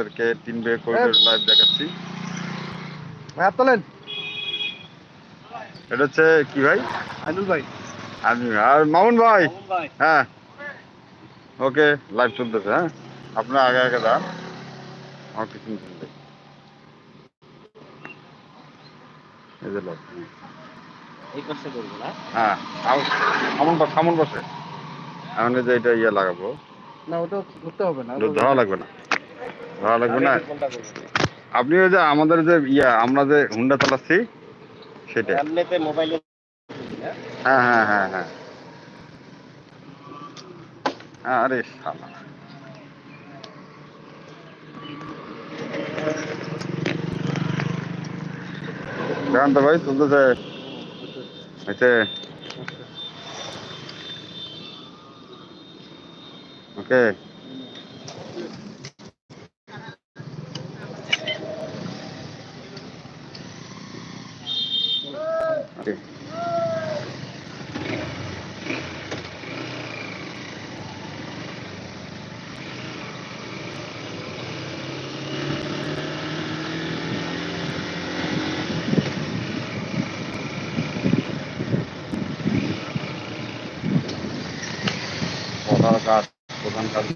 আপনাদেরকে তিন বে করিডোর লাইভ দেখাচ্ছি। ভাই তোলেন। এটা হচ্ছে কি ভাই? আইনুল ভাই। আমি আর মামুন ভাই? হ্যাঁ। ওকে লাইভ চলতেছে হ্যাঁ? আপনার আগে আগে দাঁড়ান আমার পিছন যাই। এই যে live। এই পাশে করব না? হ্যাঁ আম- আমন বসে আমন বসে এখন যে এটা ইয়ে লাগাবো। না ওটা করতে হবে না ধরা লাগবে না। ধরা লাগবে না? আপনি ওই যে আমাদের যে ইয়া আমরা যে হুন্ডা চালাচ্ছি সেটা হ্যাঁ হ্যাঁ হ্যাঁ হ্যাঁ। আরে শালা। গান তো ভাই হয়েছে। ওকে ওকে। কাজ প্রধান কাজ